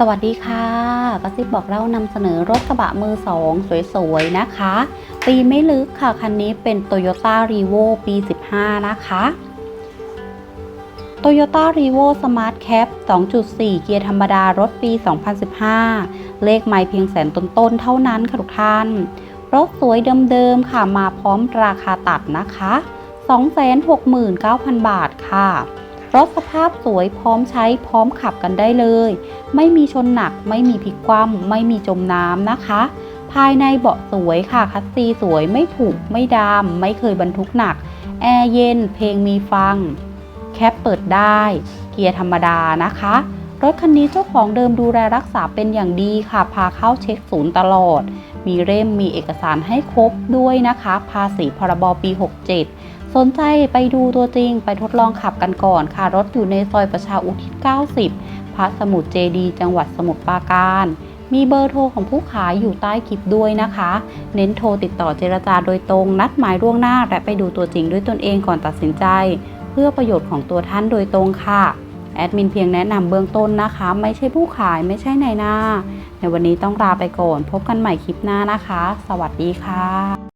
สวัสดีค่ะกระซิบบอกเล่านำเสนอรถกระบะมือสองสวยๆ นะคะปีไม่ลึกค่ะ คันนี้เป็น Toyota r e v o ปี 15 นะคะ Toyota r e v o Smart Cap 2.4 เกียร์ธรรมดารถปี 2015 เลขไม่เพียงแสนต้นๆ เท่านั้นค่ะทุกท่าน รถสวยเดิมๆ ค่ะมาพร้อมราคาตัดนะคะ 269,000 บาทค่ะ รถสภาพสวยพร้อมใช้พร้อมขับกันได้เลย ไม่มีชนหนัก ไม่มีพลิกคว่ำไม่มีจมน้ำนะคะ ภายในเบาะสวยค่ะ คัสซีสวยไม่ผุไม่ดำไม่เคยบรรทุกหนัก แอร์เย็น เพลงมีฟัง แคปเปิดได้ เกียร์ธรรมดานะคะ รถคันนี้เจ้าของเดิมดูแลรักษาเป็นอย่างดีค่ะ พาเข้าเช็คศูนย์ตลอด มีเล่มมีเอกสารให้ครบด้วยนะคะ ภาษีพรบปี 67 สนใจไปดูตัวจริงไปทดลองขับกันก่อนค่ะ รถอยู่ในซอยประชาอุทิศ 90 พระสมุทรเจดี จังหวัดสมุทรปราการ มีเบอร์โทรของผู้ขายอยู่ใต้คลิปด้วยนะคะ เน้นโทรติดต่อเจรจาโดยตรง นัดหมายล่วงหน้า และไปดูตัวจริงด้วยตนเองก่อนตัดสินใจ เพื่อประโยชน์ของตัวท่านโดยตรงค่ะแอดมินเพียงแนะนำเบื้องต้นนะคะ ไม่ใช่ผู้ขายไม่ใช่นายหน้า ในวันนี้ต้องลาไปก่อน พบกันใหม่คลิปหน้านะคะ สวัสดีค่ะ